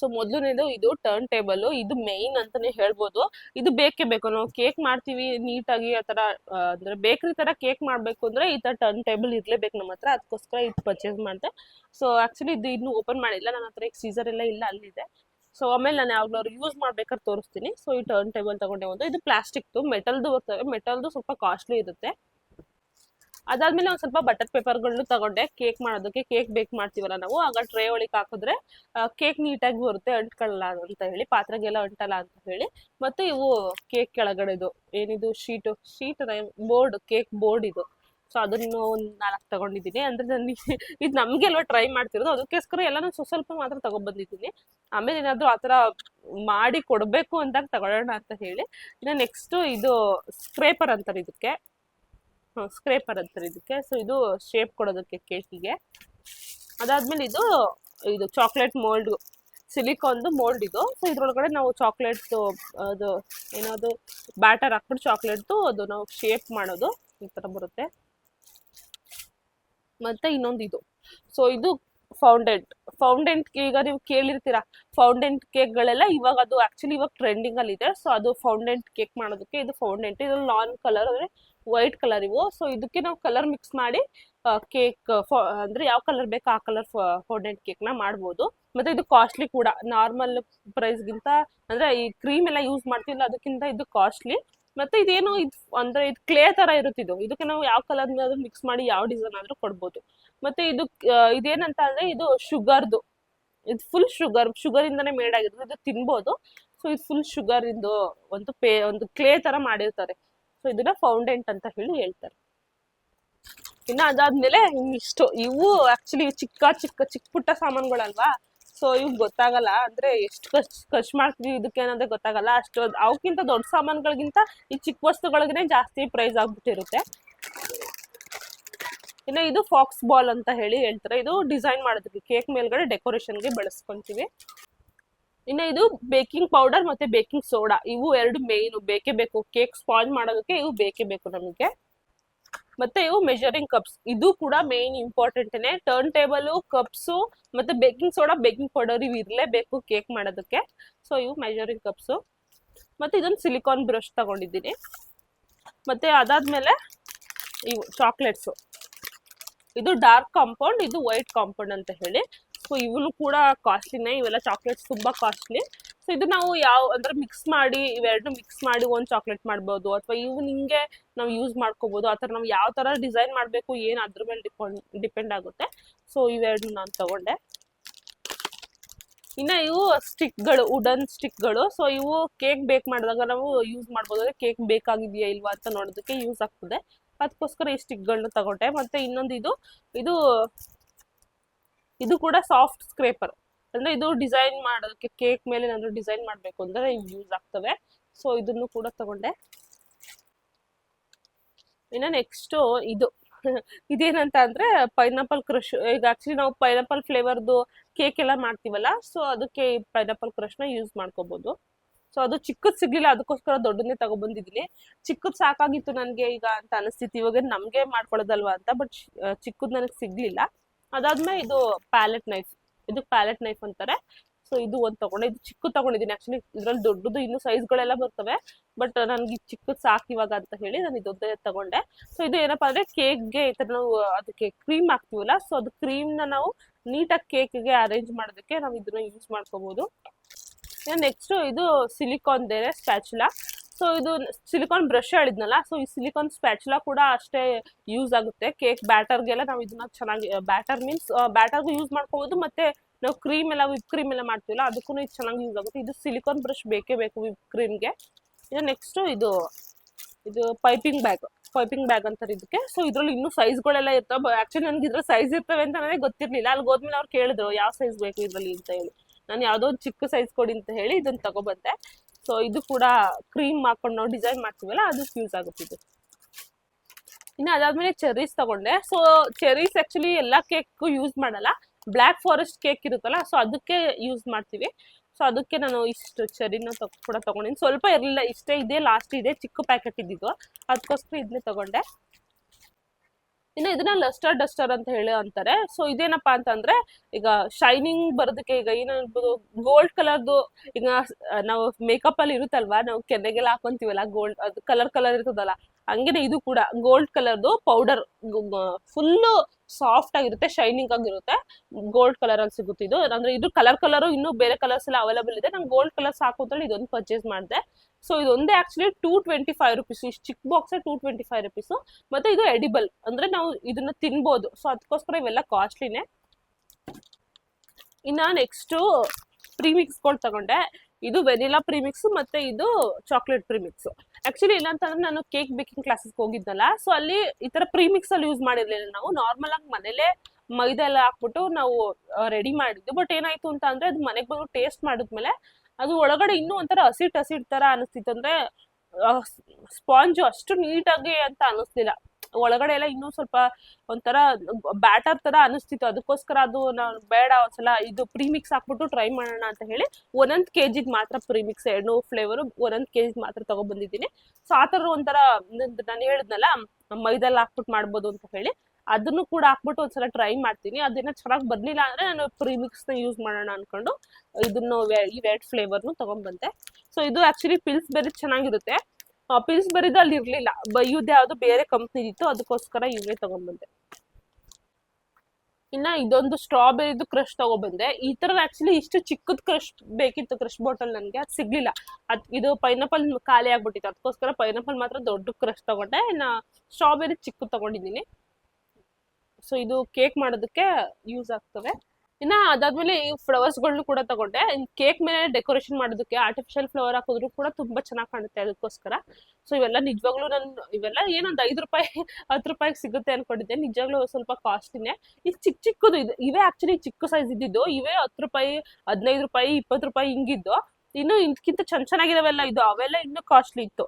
ಸೊ ಮೊದಲನೇದು ಇದು ಟರ್ನ್ ಟೇಬಲ್ ಇದು ಮೇನ್ ಅಂತಾನೆ ಹೇಳ್ಬೋದು. ಇದು ಬೇಕೇ ಬೇಕು. ನಾವು ಕೇಕ್ ಮಾಡ್ತೀವಿ ನೀಟಾಗಿ, ಆ ತರ ಅಂದ್ರೆ ಬೇಕರಿ ತರ ಕೇಕ್ ಮಾಡಬೇಕು ಅಂದ್ರೆ ಈ ತರ ಟರ್ನ್ ಟೇಬಲ್ ಇರಲೇಬೇಕು ನಮ್ಮ ಹತ್ರ. ಅದಕ್ಕೋಸ್ಕರ ಇದು ಪರ್ಚೇಸ್ ಮಾಡಿದೆ. ಸೊ ಆಕ್ಚುಲಿ ಇದು ಇನ್ನೂ ಓಪನ್ ಮಾಡಿಲ್ಲ. ನನ್ನ ಹತ್ರ ಈಗ ಸೀಸರ್ ಎಲ್ಲ ಇಲ್ಲ, ಅಲ್ಲಿದೆ. ಸೊ ಆಮೇಲೆ ನಾನು ಯಾವಾಗ್ಲಾದ್ರು ಯೂಸ್ ಮಾಡ್ಬೇಕಾದ್ರೆ ತೋರಿಸ್ತೀನಿ. ಸೊ ಈ ಟರ್ನ್ ಟೇಬಲ್ ತಗೊಂಡೆ ಒಂದು ಇದು ಪ್ಲಾಸ್ಟಿಕ್ದು ಮೆಟಲ್ದು ಬರ್ತವೆ ಮೆಟಲ್ದು ಸ್ವಲ್ಪ ಕಾಸ್ಟ್ಲಿ ಇರುತ್ತೆ. ಅದಾದ್ಮೇಲೆ ಒಂದ್ ಸ್ವಲ್ಪ ಬಟರ್ ಪೇಪರ್ಗಳನ್ನು ತಗೊಂಡೆ. ಕೇಕ್ ಮಾಡೋದಕ್ಕೆ ಕೇಕ್ ಬೇಕ್ ಮಾಡ್ತೀವಲ್ಲ ನಾವು. ಆಗ ಟ್ರೇ ಒಳಗೆ ಹಾಕಿದ್ರೆ ಕೇಕ್ ನೀಟಾಗಿ ಬರುತ್ತೆ, ಅಂಟ್ಕೊಳ್ಳಲ್ಲ ಅಂತ ಹೇಳಿ, ಪಾತ್ರೆಗೆಲ್ಲ ಅಂಟಲ್ಲ ಅಂತ ಹೇಳಿ. ಮತ್ತೆ ಇವು ಕೇಕ್ ಕೆಳಗಡೆದು ಏನಿದು, sheet, sheet board, cake board ಇದು. ಸೊ ಅದನ್ನು ಒಂದು ನಾಲ್ಕು ತಗೊಂಡಿದ್ದೀನಿ. ಅಂದ್ರೆ ನನಗೆ ಇದು ನಮ್ಗೆಲ್ಲ ಟ್ರೈ ಮಾಡ್ತಿರೋದು. ಅದಕ್ಕೋಸ್ಕರ ಎಲ್ಲ ನಾನು ಸ್ವಲ್ಪ ಸ್ವಲ್ಪ ಮಾತ್ರ ತಗೊಂಡ್ಬಂದಿದ್ದೀನಿ. ಆಮೇಲೆ ಏನಾದರೂ ಆ ಥರ ಮಾಡಿ ಕೊಡಬೇಕು ಅಂದಾಗ ತಗೊಳ್ಳೋಣ ಅಂತ ಹೇಳಿ. ಇನ್ನು ನೆಕ್ಸ್ಟು ಇದು ಸ್ಕ್ರೇಪರ್ ಅಂತಾರೆ ಇದಕ್ಕೆ. ಸ್ಕ್ರೇಪರ್ ಅಂತಾರೆ ಇದಕ್ಕೆ. ಸೊ ಇದು ಶೇಪ್ ಕೊಡೋದಕ್ಕೆ ಕೇಕಿಗೆ. ಅದಾದ್ಮೇಲೆ ಇದು ಇದು ಚಾಕ್ಲೇಟ್ ಮೋಲ್ಡ್ ಸಿಲಿಕಾನ್ದು ಮೋಲ್ಡ್ ಇದು. ಸೊ ಇದ್ರೊಳಗಡೆ ನಾವು ಚಾಕ್ಲೇಟ್ ಅದು ಏನಾದ್ರು ಬ್ಯಾಟರ್ ಹಾಕ್ಬಿಟ್ಟು ಚಾಕ್ಲೇಟ್ದು ಅದು ನಾವು ಶೇಪ್ ಮಾಡೋದು. ಈ ಥರ ಬರುತ್ತೆ. ಮತ್ತೆ ಇನ್ನೊಂದು ಇದು. ಸೊ ಇದು ಫೌಂಡೆಂಟ್ ಫೌಂಡೆಂಟ್ ಈಗ ನೀವು ಕೇಳಿರ್ತೀರಾ? ಫೌಂಡೆಂಟ್ ಕೇಕ್ಗಳೆಲ್ಲ ಇವಾಗ ಅದು ಆಕ್ಚುಲಿ ಇವಾಗ ಟ್ರೆಂಡಿಂಗ್ ಅಲ್ಲಿ ಇದೆ. ಸೊ ಅದು ಫೌಂಡೆಂಟ್ ಕೇಕ್ ಮಾಡೋದಕ್ಕೆ ಇದು ಫೌಂಡೆಂಟ್ ಇದು ಲಾನ್ ಕಲರ್ ಅಂದ್ರೆ ವೈಟ್ ಕಲರ್ ಇವು. ಸೊ ಇದಕ್ಕೆ ನಾವು ಕಲರ್ ಮಿಕ್ಸ್ ಮಾಡಿ ಕೇಕ್ ಅಂದ್ರೆ ಯಾವ ಕಲರ್ ಬೇಕು ಆ ಕಲರ್ ಫೋರ್ಡೆಂಟ್ ಕೇಕ್ನ ಮಾಡ್ಬೋದು. ಮತ್ತೆ ಇದು ಕಾಸ್ಟ್ಲಿ ಕೂಡ. ನಾರ್ಮಲ್ ಪ್ರೈಸ್ಗಿಂತ ಅಂದ್ರೆ ಈ ಕ್ರೀಮ್ ಎಲ್ಲ ಯೂಸ್ ಮಾಡ್ತಿಲ್ಲ, ಅದಕ್ಕಿಂತ ಇದು ಕಾಸ್ಟ್ಲಿ ಮತ್ತೆ ಇದೇನು ಇದು, ಅಂದ್ರೆ ಇದು ಕ್ಲೇ ತರ ಇರುತ್ತಿದ್ದು ಇದು. ಇದಕ್ಕೆ ನಾವು ಯಾವ ಕಲರ್ ಮಿಕ್ಸ್ ಮಾಡಿ ಯಾವ ಡಿಸೈನ್ ಆದ್ರೂ ಕೊಡ್ಬೋದು. ಮತ್ತೆ ಇದು ಇದೇನಂತ ಅಂದ್ರೆ ಇದು ಶುಗರ್ದು ಇದು ಫುಲ್ ಶುಗರ್ ಶುಗರ್ ಇಂದಾನೆ ಮೇಡ್ ಆಗಿರೋದು. ಇದು ತಿನ್ಬೋದು. ಸೊ ಇದು ಫುಲ್ ಶುಗರ್ ಇಂದು ಒಂದು ಪೇ, ಒಂದು ಕ್ಲೇ ತರ ಮಾಡಿರ್ತಾರೆ. ಸೊ ಇದನ್ನ ಫೌಂಡೆಂಟ್ ಅಂತ ಹೇಳಿ ಹೇಳ್ತಾರೆ. ಇನ್ನ ಅದಾದ್ಮೇಲೆ ಇಷ್ಟು, ಇವು ಆಕ್ಚುಲಿ ಚಿಕ್ಕ ಚಿಕ್ಕ ಚಿಕ್ಕ ಪುಟ್ಟ ಸಾಮಾನುಗಳಲ್ವಾ? ಸೊ ಇವ್ ಗೊತ್ತಾಗಲ್ಲ. ಅಂದ್ರೆ ಎಷ್ಟು ಖರ್ಚು ಖರ್ಚು ಮಾಡ್ತೀವಿ ಇದಕ್ಕೆ ಅನ್ನೋದೇ ಗೊತ್ತಾಗಲ್ಲ. ಅಷ್ಟು ಅವಕ್ಕಿಂತ ದೊಡ್ಡ ಸಾಮಾನುಗಳಿಗಿಂತ ಈ ಚಿಕ್ಕ ವಸ್ತುಗಳಿಗೆ ಜಾಸ್ತಿ ಪ್ರೈಸ್ ಆಗ್ಬಿಟ್ಟಿರುತ್ತೆ. ಇನ್ನು ಇದು ಫಾಕ್ಸ್ ಬಾಲ್ ಅಂತ ಹೇಳಿ ಹೇಳ್ತಾರೆ. ಇದು ಡಿಸೈನ್ ಮಾಡೋದಕ್ಕೆ ಕೇಕ್ ಮೇಲ್ಗಡೆ ಡೆಕೋರೇಷನ್ಗೆ ಬಳಸ್ಕೊಂತೀವಿ. ಇನ್ನು ಇದು ಬೇಕಿಂಗ್ ಪೌಡರ್ ಮತ್ತೆ ಬೇಕಿಂಗ್ ಸೋಡಾ ಇವು ಎರಡು ಮೇನ್ ಬೇಕೇ ಬೇಕು. ಕೇಕ್ ಸ್ಪಾಂಜ್ ಮಾಡೋದಕ್ಕೆ ಇವು ಬೇಕೇ ಬೇಕು ನಮಗೆ. ಮತ್ತೆ ಇವು ಮೆಜರಿಂಗ್ ಕಪ್ಸ್ ಇದು ಕೂಡ ಮೇನ್ ಇಂಪಾರ್ಟೆಂಟ್ನೇ ಟರ್ನ್ ಟೇಬಲ್ ಕಪ್ಸು ಮತ್ತೆ ಬೇಕಿಂಗ್ ಸೋಡಾ ಬೇಕಿಂಗ್ ಪೌಡರ್ ಇವು ಇರಲೇಬೇಕು ಕೇಕ್ ಮಾಡೋದಕ್ಕೆ. ಸೊ ಇವು ಮೆಜರಿಂಗ್ ಕಪ್ಸು ಮತ್ತೆ ಇದೊಂದು ಸಿಲಿಕಾನ್ ಬ್ರಷ್ ತಗೊಂಡಿದ್ದೀನಿ. ಮತ್ತೆ ಅದಾದ್ಮೇಲೆ ಇವು ಚಾಕ್ಲೇಟ್ಸು ಇದು ಡಾರ್ಕ್ ಕಾಂಪೌಂಡ್ ಇದು ವೈಟ್ ಕಾಂಪೌಂಡ್ ಅಂತ ಹೇಳಿ. ಸೊ ಇವನು ಕೂಡ ಕಾಸ್ಟ್ಲಿನೇ ಇವೆಲ್ಲ ಚಾಕ್ಲೇಟ್ಸ್ ತುಂಬಾ ಕಾಸ್ಟ್ಲಿ ಸೊ ಇದು ನಾವು ಯಾವ, ಅಂದ್ರೆ ಮಿಕ್ಸ್ ಮಾಡಿ ಇವೆರಡು ಮಿಕ್ಸ್ ಮಾಡಿ ಒಂದು ಚಾಕ್ಲೇಟ್ ಮಾಡ್ಬೋದು, ಅಥವಾ ಇವು ನಿಮಗೆ ನಾವು ಯೂಸ್ ಮಾಡ್ಕೋಬಹುದು ಆ ಥರ ನಾವು ಯಾವ ಥರ ಡಿಸೈನ್ ಮಾಡಬೇಕು ಏನು ಅದ್ರ ಮೇಲೆ ಡಿಪೆಂಡ್ ಡಿಪೆಂಡ್ ಆಗುತ್ತೆ. ಸೊ ಇವೆರಡು ನಾನು ತಗೊಂಡೆ. ಇನ್ನ ಇವು ಸ್ಟಿಕ್ಗಳು ವುಡನ್ ಸ್ಟಿಕ್ಗಳು ಸೊ ಇವು ಕೇಕ್ ಬೇಕ್ ಮಾಡಿದಾಗ ನಾವು ಯೂಸ್ ಮಾಡ್ಬೋದು. ಕೇಕ್ ಬೇಕಾಗಿದೆಯಾ ಇಲ್ವಾ ಅಂತ ನೋಡೋದಕ್ಕೆ ಯೂಸ್ ಆಗ್ತದೆ. ಅದಕ್ಕೋಸ್ಕರ ಈ ಸ್ಟಿಕ್ಗಳನ್ನ ತಗೊಂಡೆ. ಮತ್ತೆ ಇನ್ನೊಂದು ಇದು ಇದು ಇದು ಕೂಡ ಸಾಫ್ಟ್ ಸ್ಕ್ರೇಪರ್ ಅಂದ್ರೆ ಇದು ಡಿಸೈನ್ ಮಾಡೋದಕ್ಕೆ ಕೇಕ್ ಮೇಲೆ ಏನಾದ್ರು ಡಿಸೈನ್ ಮಾಡಬೇಕು ಅಂದ್ರೆ ಯೂಸ್ ಆಗ್ತವೆ. ಸೊ ಇದನ್ನು ಕೂಡ ತಗೊಂಡೆ. ಇನ್ನ ನೆಕ್ಸ್ಟ್ ಇದು. <laughs> ಇದೇನಂತ ಅಂದ್ರೆ ಪೈನಾಪಲ್ ಕ್ರಶ್ ಈಗ ಆಕ್ಚುಲಿ ನಾವು ಪೈನಾಪಲ್ ಫ್ಲೇವರ್ದು ಕೇಕ್ ಎಲ್ಲ ಮಾಡ್ತೀವಲ್ಲ ಸೊ ಅದಕ್ಕೆ ಪೈನಾಪಲ್ ಕ್ರಶ್ನ ಯೂಸ್ ಮಾಡ್ಕೋಬಹುದು ಸೊ ಅದು ಚಿಕ್ಕದ್ ಸಿಗ್ಲಿಲ್ಲ, ಅದಕ್ಕೋಸ್ಕರ ದೊಡ್ಡನೇ ತಗೊಬಂದಿದ್ದೀನಿ ಚಿಕ್ಕದ್ ಸಾಕಾಗಿತ್ತು ನನಗೆ ಈಗ ಅಂತ ಅನಿಸ್ತಿತ್ತು. ಇವಾಗ ನಮ್ಗೆ ಮಾಡ್ಕೊಳ್ಳೋದಲ್ವಾ ಅಂತ ಬಟ್ ಚಿಕ್ಕದ್ ನನಗೆ ಸಿಗ್ಲಿಲ್ಲ. ಅದಾದ್ಮೇಲೆ ಇದು ಪ್ಯಾಲೆಟ್ ನೈಫ್ ಇದು ಪ್ಯಾಲೆಟ್ ನೈಫ್ ಅಂತಾರೆ. ಸೊ ಇದು ಒಂದು ತಗೊಂಡೆ. ಇದು ಚಿಕ್ಕ ತಗೊಂಡಿದ್ದೀನಿ. ಆಕ್ಚುಲಿ ಇದ್ರಲ್ಲಿ ದೊಡ್ಡದು ಇನ್ನು ಸೈಜ್ಗಳೆಲ್ಲ ಬರ್ತವೆ. ಬಟ್ ನನ್ಗೆ ಚಿಕ್ಕದು ಸಾಕು ಇವಾಗ ಅಂತ ಹೇಳಿ ನಾನು ಇದೊಂದೇ ತಗೊಂಡೆ. ಸೊ ಇದು ಏನಪ್ಪಾ ಅಂದ್ರೆ ಕೇಕ್ಗೆ ಈ ಥರ ನಾವು ಅದಕ್ಕೆ ಕ್ರೀಮ್ ಹಾಕ್ತಿವಲ್ಲ? ಸೊ ಅದು ಕ್ರೀಮ್ನ ನಾವು ನೀಟಾಗಿ ಕೇಕ್ಗೆ ಅರೇಂಜ್ ಮಾಡೋದಕ್ಕೆ ನಾವು ಇದನ್ನ ಯೂಸ್ ಮಾಡ್ಕೋಬಹುದು ನೆಕ್ಸ್ಟ್ ಇದು ಸಿಲಿಕಾನ್ ಬೇರೆ ಸ್ಪ್ಯಾಚುಲಾ ಸೊ ಇದು ಸಿಲಿಕಾನ್ ಬ್ರಷ್ ಹೇಳಿದ್ನಲ್ಲ ಸೊ ಈ ಸಿಲಿಕಾನ್ ಸ್ಪ್ಯಾಚುಲ ಕೂಡ ಅಷ್ಟೇ ಯೂಸ್ ಆಗುತ್ತೆ. ಕೇಕ್ ಬ್ಯಾಟರ್ಗೆಲ್ಲ ನಾವು ಇದನ್ನ ಚೆನ್ನಾಗಿ ಬ್ಯಾಟರ್ ಮೀನ್ಸ್ ಬ್ಯಾಟರ್ಗೂ ಯೂಸ್ ಮಾಡ್ಕೋಬಹುದು ಮತ್ತೆ ನಾವು ಕ್ರೀಮ್ ಎಲ್ಲ ವಿಪ್ ಕ್ರೀಮ್ ಎಲ್ಲ ಮಾಡ್ತೀವಲ್ಲ, ಅದಕ್ಕೂ ಇದು ಚೆನ್ನಾಗಿ ಯೂಸ್ ಆಗುತ್ತೆ. ಇದು ಸಿಲಿಕಾನ್ ಬ್ರಷ್ ಬೇಕೇ ಬೇಕು ವಿಪ್ ಕ್ರೀಮ್ಗೆ ಇದು ನೆಕ್ಸ್ಟ್ ಇದು ಇದು ಪೈಪಿಂಗ್ ಬ್ಯಾಗ್ ಪೈಪಿಂಗ್ ಬ್ಯಾಗ್ ಅಂತಾರೆ ಇದಕ್ಕೆ. ಸೊ ಇದ್ರಲ್ಲಿ ಇನ್ನೂ ಸೈಜ್ಗಳೆಲ್ಲ ಇರ್ತವೆ ಆಕ್ಚುಲಿ ನನಗೆ ಇದ್ರ ಸೈಜ್ ಇರ್ತವೆ ಅಂತ ನನಗೆ ಗೊತ್ತಿರ್ಲಿಲ್ಲ. ಅಲ್ಲಿ ಹೋದ್ಮೇಲೆ ಅವ್ರು ಕೇಳಿದ್ರು, ಯಾವ ಸೈಜ್ ಬೇಕು ಇದರಲ್ಲಿ? ಅಂತ ಹೇಳಿ. ನಾನು ಯಾವುದೋ ಒಂದು ಚಿಕ್ಕ ಸೈಜ್ ಕೊಡಿ ಅಂತ ಹೇಳಿ ಇದನ್ನ ತಗೊಬಂದೆ. ಸೊ ಇದು ಕೂಡ ಕ್ರೀಮ್ ಹಾಕೊಂಡು ನಾವು ಡಿಸೈನ್ ಮಾಡ್ತೀವಲ್ಲ ಅದಕ್ಕೆ ಯೂಸ್ ಆಗುತ್ತೆ ಇದು. ಇನ್ನು ಅದಾದ್ಮೇಲೆ ಚೆರೀಸ್ ತಗೊಂಡೆ. ಸೊ ಚೆರೀಸ್ ಆ್ಯಕ್ಚುಲಿ ಎಲ್ಲ ಕೇಕ್ ಯೂಸ್ ಮಾಡಲ್ಲ. ಬ್ಲ್ಯಾಕ್ ಫಾರೆಸ್ಟ್ ಕೇಕ್ ಇರುತ್ತಲ್ಲ ಸೊ ಅದಕ್ಕೆ ಯೂಸ್ ಮಾಡ್ತೀವಿ. ಸೊ ಅದಕ್ಕೆ ನಾನು ಇಷ್ಟು ಚೆರಿನ ತಗ ಕೂಡ ತಗೊಂಡಿನಿ. ಸ್ವಲ್ಪ ಇರಲಿಲ್ಲ, ಇಷ್ಟೇ ಇದೆ ಲಾಸ್ಟ್ ಇದೆ, ಚಿಕ್ಕ ಪ್ಯಾಕೆಟ್ ಇದ್ದಿದ್ದು. ಅದಕ್ಕೋಸ್ಕರ ಇದನ್ನೇ ತಗೊಂಡೆ. ಇನ್ನು ಇದನ್ನ ಲಸ್ಟರ್ ಡಸ್ಟರ್ ಅಂತ ಹೇಳಿ ಅಂತಾರೆ. ಸೊ ಇದೇನಪ್ಪಾ ಅಂತಂದ್ರೆ, ಈಗ ಶೈನಿಂಗ್ ಬರೋದಕ್ಕೆ ಈಗ ಏನಾಗ್ಬೋದು ಗೋಲ್ಡ್ ಕಲರ್ದು ಈಗ ನಾವು ಮೇಕಪ್ ಅಲ್ಲಿ ಇರುತ್ತಲ್ವಾ, ನಾವು ಕೆನ್ನೆಗೆಲ್ಲ ಹಾಕೊಂತೀವಲ್ಲ ಗೋಲ್ಡ್ ಅದು ಕಲರ್ ಕಲರ್ ಇರ್ತದಲ್ಲ, ಹಂಗೇನೆ ಇದು ಕೂಡ ಗೋಲ್ಡ್ ಕಲರ್ದು ಪೌಡರ್ ಫುಲ್ಲು ಸಾಫ್ಟ್ ಆಗಿರುತ್ತೆ ಶೈನಿಂಗ್ ಆಗಿರುತ್ತೆ ಗೋಲ್ಡ್ ಕಲರ್ ಅಲ್ಲಿ ಸಿಗುತ್ತೆ ಇದು. ಅಂದ್ರೆ ಇದು ಕಲರ್ ಕಲರ್ ಇನ್ನು ಬೇರೆ ಕಲರ್ಸ್ ಎಲ್ಲ ಅವೈಲೇಬಲ್ ಇದೆ. ನಂಗೆ ಗೋಲ್ಡ್ ಕಲರ್ ಸಾಕು ಇದೊಂದು ಪರ್ಚೇಸ್ ಮಾಡಿದೆ. ಸೊ ಇದೊಂದೇ actually two twenty five rupees ಇಷ್ಟು ಚಿಕ್ಕ box two twenty five rupees ಮತ್ತೆ ಇದು ಎಡಿಬಲ್ ಅಂದ್ರೆ ನಾವು ಇದನ್ನ ತಿನ್ಬೋದು. ಸೊ ಅದಕ್ಕೋಸ್ಕರ ಇವೆಲ್ಲ ಕಾಸ್ಟ್ಲಿನೇ ಇನ್ನ ನೆಕ್ಸ್ಟ್ ಪ್ರೀಮಿಕ್ಸ್ಗಳು ತಗೊಂಡೆ. ಇದು ವೆನಿಲಾ ಪ್ರೀಮಿಕ್ಸ್ ಮತ್ತೆ ಇದು ಚಾಕ್ಲೇಟ್ ಪ್ರೀಮಿಕ್ಸ್ ಆಕ್ಚುಲಿ ಏನಂತಂದ್ರೆ ನಾನು ಕೇಕ್ ಬೇಕಿಂಗ್ ಕ್ಲಾಸಸ್ಗೆ ಹೋಗಿದ್ನಲ್ಲ ಸೊ ಅಲ್ಲಿ ಈ ತರ ಪ್ರೀಮಿಕ್ಸ್ ಅಲ್ಲಿ ಯೂಸ್ ಮಾಡಿರ್ಲಿಲ್ಲ ನಾವು. ನಾರ್ಮಲ್ ಆಗಿ ಮನೇಲೆ ಮೈದಾ ಎಲ್ಲ ಹಾಕ್ಬಿಟ್ಟು ನಾವು ರೆಡಿ ಮಾಡಿದ್ವಿ ಬಟ್ ಏನಾಯ್ತು ಅಂತ ಅಂದ್ರೆ ಅದು ಮನೆಗೆ ಬಂದು ಟೇಸ್ಟ್ ಮಾಡಿದ್ಮೇಲೆ ಅದು ಒಳಗಡೆ ಇನ್ನೂ ಒಂಥರ ಹಸಿಟ್ ಹಸಿಟ್ ತರ ಅನಿಸ್ತಿತ್ತು ಅಂದ್ರೆ ಸ್ಪಾಂಜ್ ಅಷ್ಟು ನೀಟಾಗಿ ಅಂತ ಅನಿಸ್ಲಿಲ್ಲ. ಒಳಗಡೆ ಎಲ್ಲ ಇನ್ನೂ ಸ್ವಲ್ಪ ಒಂಥರ ಬ್ಯಾಟರ್ ತರ ಅನಿಸ್ತಿತ್ತು. ಅದಕ್ಕೋಸ್ಕರ ಅದು ನಾನು ಬೇಡ ಒಂದ್ಸಲ ಇದು ಪ್ರೀಮಿಕ್ಸ್ ಹಾಕ್ಬಿಟ್ಟು ಟ್ರೈ ಮಾಡೋಣ ಅಂತ ಹೇಳಿ ಒಂದೊಂದು ಕೆ ಜಿಗೆ ಮಾತ್ರ ಪ್ರೀಮಿಕ್ಸ್, ಎರಡು ಫ್ಲೇವರು ಒಂದೊಂದು ಕೆ ಜಿಗೆ ಮಾತ್ರ ತಗೊಬಂದಿದ್ದೀನಿ ಸೊ ಆ ಥರ ಒಂಥರ ನಾನು ಹೇಳಿದ್ನಲ್ಲ, ಮೈದಲ್ಲಿ ಹಾಕ್ಬಿಟ್ಟು ಮಾಡ್ಬೋದು ಅಂತ ಹೇಳಿ. ಅದನ್ನು ಕೂಡ ಹಾಕ್ಬಿಟ್ಟು ಒಂದ್ಸಲ ಟ್ರೈ ಮಾಡ್ತೀನಿ. ಅದೇನೋ ಚೆನ್ನಾಗಿ ಬರ್ಲಿಲ್ಲ ಅಂದ್ರೆ ನಾನು ಪ್ರೀಮಿಕ್ಸ್ನ ಯೂಸ್ ಮಾಡೋಣ ಅನ್ಕೊಂಡು ಇದನ್ನು ಈ ರೆಡ್ ಫ್ಲೇವರ್ನು ತಗೊಂಡ್ಬಂದೆ. ಸೊ ಇದು ಆಕ್ಚುಲಿ ಪಿಲ್ಸ್ ಬೆರಿ ಚೆನ್ನಾಗಿರುತ್ತೆ. ಪಿಲ್ಸ್ ಬೆರಿದು ಅಲ್ಲಿ ಇರ್ಲಿಲ್ಲ. ಇವ್ದು ಯಾವ್ದು ಬೇರೆ ಕಂಪ್ನಿ ಇತ್ತು, ಅದಕ್ಕೋಸ್ಕರ ಇವೇ ತಗೊಂಡ್ಬಂದೆ. ಇನ್ನ ಇದೊಂದು ಸ್ಟ್ರಾಬೆರಿದು ಕ್ರಶ್ ತಗೊಬಂದೆ ಈ ತರ ಆಕ್ಚುಲಿ ಇಷ್ಟು ಚಿಕ್ಕದ್ ಕ್ರಶ್ ಬೇಕಿತ್ತು ಕ್ರಶ್ ಬಾಟಲ್ ನನಗೆ, ಅದು ಸಿಗ್ಲಿಲ್ಲ. ಅದ್ ಇದು ಪೈನಾಪಲ್ ಖಾಲಿ ಆಗ್ಬಿಟ್ಟಿತ್ತು. ಅದಕ್ಕೋಸ್ಕರ ಪೈನಾಪಲ್ ಮಾತ್ರ ದೊಡ್ಡ ಕ್ರಶ್ ತಗೊಂಡೆ. ಇನ್ನ ಸ್ಟ್ರಾಬೆರಿ ಚಿಕ್ಕದು ತಗೊಂಡಿದ್ದೀನಿ. ಸೊ ಇದು ಕೇಕ್ ಮಾಡೋದಕ್ಕೆ ಯೂಸ್ ಆಗ್ತವೆ. ಇನ್ನ ಅದಾದ್ಮೇಲೆ ಈ ಫ್ಲವರ್ಸ್ಗಳನ್ನು ಕೂಡ ತಗೊಂಡೆ. ಕೇಕ್ ಮೇಲೆ ಡೆಕೋರೇಷನ್ ಮಾಡೋದಕ್ಕೆ ಆರ್ಟಿಫಿಷಿಯಲ್ ಫ್ಲವರ್ ಹಾಕಿದ್ರು ಕೂಡ ತುಂಬಾ ಚೆನ್ನಾಗಿ ಕಾಣುತ್ತೆ ಅದಕ್ಕೋಸ್ಕರ. ಸೊ ಇವೆಲ್ಲ ನಿಜವಾಗ್ಲೂ ನಾನು, ಇವೆಲ್ಲ ಏನೊಂದು ಐದು ರೂಪಾಯಿ, ಹತ್ತು ರೂಪಾಯಿಗೆ ಸಿಗುತ್ತೆ ಅನ್ಕೊಂಡಿದ್ದೆ. ನಿಜವಾಗ್ಲೂ ಸ್ವಲ್ಪ ಕಾಸ್ಟ್ಲಿನೇ ಈ ಚಿಕ್ಕ ಚಿಕ್ಕದು ಇದು, ಇವೇ ಆಕ್ಚುಲಿ ಚಿಕ್ಕ ಸೈಜ್ ಇದ್ದಿದ್ದು. ಇವೇ ಹತ್ತು ರೂಪಾಯಿ, ಹದಿನೈದು ರೂಪಾಯಿ, ಇಪ್ಪತ್ತು ರೂಪಾಯಿ ಹಿಂಗಿದ್ದು. ಇನ್ನು ಇದಕ್ಕಿಂತ ಚೆನ್ನ ಚೆನ್ನಾಗಿದಾವೆಲ್ಲ ಇದು. ಅವೆಲ್ಲ ಇನ್ನೂ ಕಾಸ್ಟ್ಲಿ ಇತ್ತು.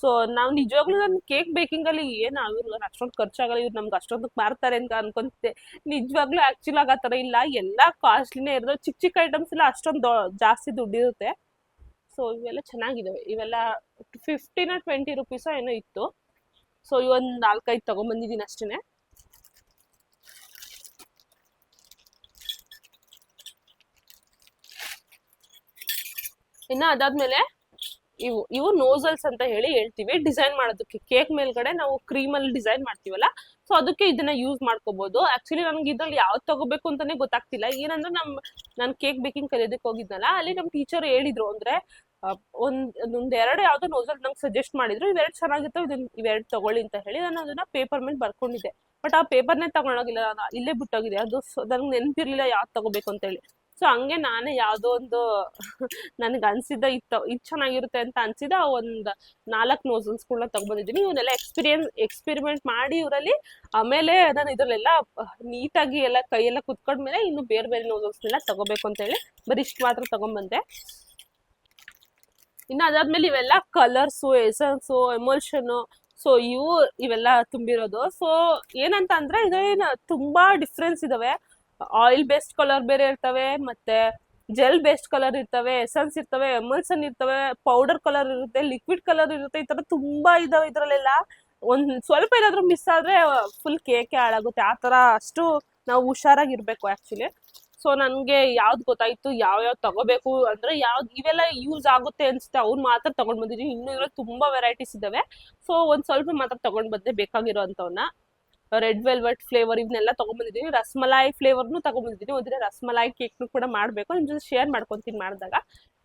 ಸೊ ನಾವು ನಿಜವಾಗ್ಲೂ ನಾನು ಕೇಕ್ ಬೇಕಿಂಗ್ ಅಲ್ಲಿ ಏನು ಆಗಿಲ್ಲ ಅಷ್ಟೊಂದು ಖರ್ಚಾಗಲ್ಲ, ಇವ್ರು ನಮ್ಗೆ ಅಷ್ಟೊಂದಕ್ಕೆ ಮಾರ್ತಾರೆ ಅಂತ ಅನ್ಕೊಂತಿದ್ದೆ. ನಿಜವಾಗ್ಲೂ ಆಕ್ಚುಲ್ ಆಗ ಆ ಇಲ್ಲ. ಎಲ್ಲ ಕಾಸ್ಟ್ಲಿನೇ ಇರೋದು. ಚಿಕ್ಕ ಚಿಕ್ಕ ಐಟಮ್ಸ್ ಎಲ್ಲ ಅಷ್ಟೊಂದು ಜಾಸ್ತಿ ದುಡ್ಡಿರುತ್ತೆ ಸೊ ಇವೆಲ್ಲ ಚೆನ್ನಾಗಿದಾವೆ. ಇವೆಲ್ಲ ಫಿಫ್ಟಿನ ಟ್ವೆಂಟಿ ರುಪೀಸೋ ಏನೋ ಇತ್ತು. ಸೊ ಇವೊಂದು ನಾಲ್ಕೈದು ತಗೊಂಬಂದಿದ್ದೀನಿ ಅಷ್ಟೇ ಇನ್ನ ಅದಾದ್ಮೇಲೆ ಇವು ಇವು ನೋಸಲ್ಸ್ ಅಂತ ಹೇಳಿ ಹೇಳ್ತೀವಿ. ಡಿಸೈನ್ ಮಾಡೋದಕ್ಕೆ ಕೇಕ್ ಮೇಲ್ಗಡೆ ನಾವು ಕ್ರೀಮ್ ಅಲ್ಲಿ ಡಿಸೈನ್ ಮಾಡ್ತೀವಲ್ಲ? ಸೊ ಅದಕ್ಕೆ ಇದನ್ನ ಯೂಸ್ ಮಾಡ್ಕೋಬಹುದು ಆಕ್ಚುಲಿ ನನ್ಗೆ ಇದ್ರಲ್ಲಿ ಯಾವ್ದು ತಗೋಬೇಕು ಅಂತಾನೆ ಗೊತ್ತಾಗ್ತಿಲ್ಲ. ಏನಂದ್ರೆ ನಮ್, ನಾನು ಕೇಕ್ ಬೇಕಿಂಗ್ ಕಲಿಯೋದಕ್ಕೆ ಹೋಗಿದ್ನಲ್ಲ, ಅಲ್ಲಿ ನಮ್ ಟೀಚರ್ ಹೇಳಿದ್ರು ಅಂದ್ರೆ ಒಂದ್ ಒಂದ್ ಎರಡು ಯಾವ್ದೋ ನೋಸಲ್ ನಂಗೆ ಸಜೆಸ್ಟ್ ಮಾಡಿದ್ರು. ಇವೆರಡು ಚೆನ್ನಾಗಿತ್ತು ಇದನ್ನ ಇವೆರಡು ತಗೊಳ್ಳಿ ಅಂತ ಹೇಳಿ ನಾನು ಅದನ್ನ ಪೇಪರ್ ಮೇಲೆ ಬರ್ಕೊಂಡಿದ್ದೆ. ಬಟ್ ಆ ಪೇಪರ್ನೇ ತಗೊಂಡೋಗಿಲ್ಲ ನಾನು ಇಲ್ಲೇ ಬಿಟ್ಟೋಗಿದೆ. ಅದು ನನ್ಗೆ ನೆನಪಿರ್ಲಿಲ್ಲ ಯಾವ್ದು ತಗೋಬೇಕು ಅಂತ ಹೇಳಿ. ಸೊ ಹಂಗೆ ನಾನೇ ಯಾವುದೋ ಒಂದು <laughs> ನನಗೆ ಅನ್ಸಿದ್ದ ಇತ್ತು, ಇದು ಚೆನ್ನಾಗಿರುತ್ತೆ ಅಂತ ಅನ್ಸಿದ ಒಂದ್ ನಾಲ್ಕು ನೋಸಲ್ಸ್ಗಳನ್ನ ತಗೊಂಡಿದ್ದೀನಿ ಇವನ್ನೆಲ್ಲ ಎಕ್ಸ್ಪೀರಿಯನ್ಸ್ ಎಕ್ಸ್ಪೆರಿಮೆಂಟ್ ಮಾಡಿ ಇವರಲ್ಲಿ ಆಮೇಲೆ ನಾನು ಇದರಲ್ಲೆಲ್ಲ ನೀಟಾಗಿ ಎಲ್ಲ ಕೈಯೆಲ್ಲ ಕುತ್ಕೊಂಡ್ಮೇಲೆ ಇನ್ನು ಬೇರೆ ಬೇರೆ ನೋಸಲ್ಸ್ನೆಲ್ಲ ತಗೋಬೇಕು ಅಂತ ಹೇಳಿ ಬರೀ ಇಷ್ಟು ಮಾತ್ರ ತಗೊಂಡ್ಬಂದೆ ಇನ್ನು ಅದಾದ್ಮೇಲೆ ಇವೆಲ್ಲ ಕಲರ್ಸು ಎಸನ್ಸು ಎಮೋಷನ್ ಸೊ ಇವು ಇವೆಲ್ಲ ತುಂಬಿರೋದು. ಸೊ ಏನಂತ ಅಂದ್ರೆ ಇದೇನು ತುಂಬಾ ಡಿಫ್ರೆನ್ಸ್ ಇದಾವೆ. ಆಯಿಲ್ ಬೇಸ್ಡ್ ಕಲರ್ ಬೇರೆ ಇರ್ತವೆ, ಮತ್ತೆ ಜೆಲ್ ಬೇಸ್ಡ್ ಕಲರ್ ಇರ್ತವೆ ಎಸನ್ಸ್ ಇರ್ತವೆ ಎಮಲ್ಸನ್ ಇರ್ತವೆ ಪೌಡರ್ ಕಲರ್ ಇರುತ್ತೆ ಲಿಕ್ವಿಡ್ ಕಲರ್ ಇರುತ್ತೆ, ಈ ತರ ತುಂಬಾ ಇದಾವೆ ಇದ್ರಲ್ಲೆಲ್ಲ. ಒಂದ್ ಸ್ವಲ್ಪ ಏನಾದ್ರು ಮಿಸ್ ಆದ್ರೆ ಫುಲ್ ಕೇಕೆ ಹಾಳಾಗುತ್ತೆ. ಆ ತರ ಅಷ್ಟು ನಾವು ಹುಷಾರಾಗಿರ್ಬೇಕು ಆಕ್ಚುಲಿ ಸೊ ನನ್ಗೆ ಯಾವ್ದು ಗೊತ್ತಾಯ್ತು, ಯಾವ ಯಾವ್ದು ತಗೋಬೇಕು ಅಂದ್ರೆ ಯಾವ್ದು ಇವೆಲ್ಲ ಯೂಸ್ ಆಗುತ್ತೆ ಅನ್ಸುತ್ತೆ, ಅವ್ರು ಮಾತ್ರ ತಗೊಂಡ್ ಬಂದಿದ್ದೀನಿ. ಇನ್ನು ಇದ್ರಲ್ಲಿ ತುಂಬಾ ವೆರೈಟೀಸ್ ಇದಾವೆ. ಸೊ ಒಂದ್ ಸ್ವಲ್ಪ ಮಾತ್ರ ತಗೊಂಡ್ ಬಂದೆ ಬೇಕಾಗಿರೋ ಅಂತವನ್ನ ರೆಡ್ ವೆಲ್ವೆಟ್ ಫ್ಲೇವರ್ ಇವನ್ನೆಲ್ಲ ತೊಗೊಂಬಂದಿದ್ದೀನಿ ರಸ್ಮಲಾಯಿ ಫ್ಲೇವರ್ನು ತೊಗೊಂಬಂದಿದ್ದೀನಿ ಒಂದಿನ ರಸ್ಮಲಾಯಿ ಕೇಕ್ನು ಕೂಡ ಮಾಡಬೇಕು. ನಿಮ್ಮ ಜೊತೆ ಶೇರ್ ಮಾಡ್ಕೊತೀನಿ ಮಾಡಿದಾಗ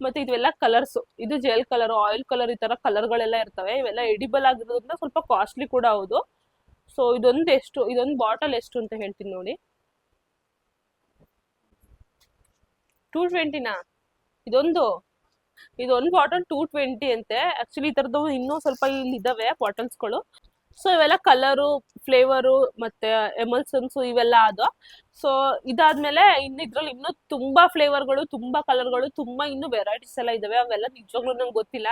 ಮತ್ತೆ ಇದೆಲ್ಲ ಕಲರ್ಸ್. ಇದು ಜೆಲ್ ಕಲರ್, ಆಯಿಲ್ ಕಲರ್ ಈ ತರ ಕಲರ್ಗಳೆಲ್ಲ ಇರ್ತವೆ. ಇವೆಲ್ಲ ಎಡಿಬಲ್ ಆಗಿರೋದ್ರಿಂದ ಸ್ವಲ್ಪ ಕಾಸ್ಟ್ಲಿ ಕೂಡ ಹೌದು. ಸೊ, ಇದೊಂದು ಎಷ್ಟು, ಇದೊಂದು ಬಾಟಲ್ ಎಷ್ಟು ಅಂತ ಹೇಳ್ತೀನಿ ನೋಡಿ. ಟೂ ಟ್ವೆಂಟಿನಾ? ಇದೊಂದು ಇದೊಂದು ಬಾಟಲ್ ಟೂ ಟ್ವೆಂಟಿ ಅಂತೆ. ಆ್ಯಕ್ಚುಲಿ ಈ ಥರದ್ದು ಇನ್ನೂ ಸ್ವಲ್ಪ ಇಲ್ಲಿ ಇದ್ದಾವೆ ಬಾಟಲ್ಸ್ಗಳು. ಸೊ ಇವೆಲ್ಲ ಕಲರು ಫ್ಲೇವರು ಮತ್ತೆ ಎಮಲ್ಸನ್ಸು ಇವೆಲ್ಲ ಅದು. ಸೊ ಇದಾದ್ಮೇಲೆ ಇನ್ನು ಇದ್ರಲ್ಲಿ ಇನ್ನು ತುಂಬಾ ಫ್ಲೇವರ್ಗಳು ತುಂಬಾ ಕಲರ್ಗಳು ತುಂಬಾ ಇನ್ನು ವೆರೈಟೀಸ್ ಎಲ್ಲ ಇದಾವೆ. ಅವೆಲ್ಲ ನಿಜವಾಗ್ಲೂ ನಂಗೆ ಗೊತ್ತಿಲ್ಲ.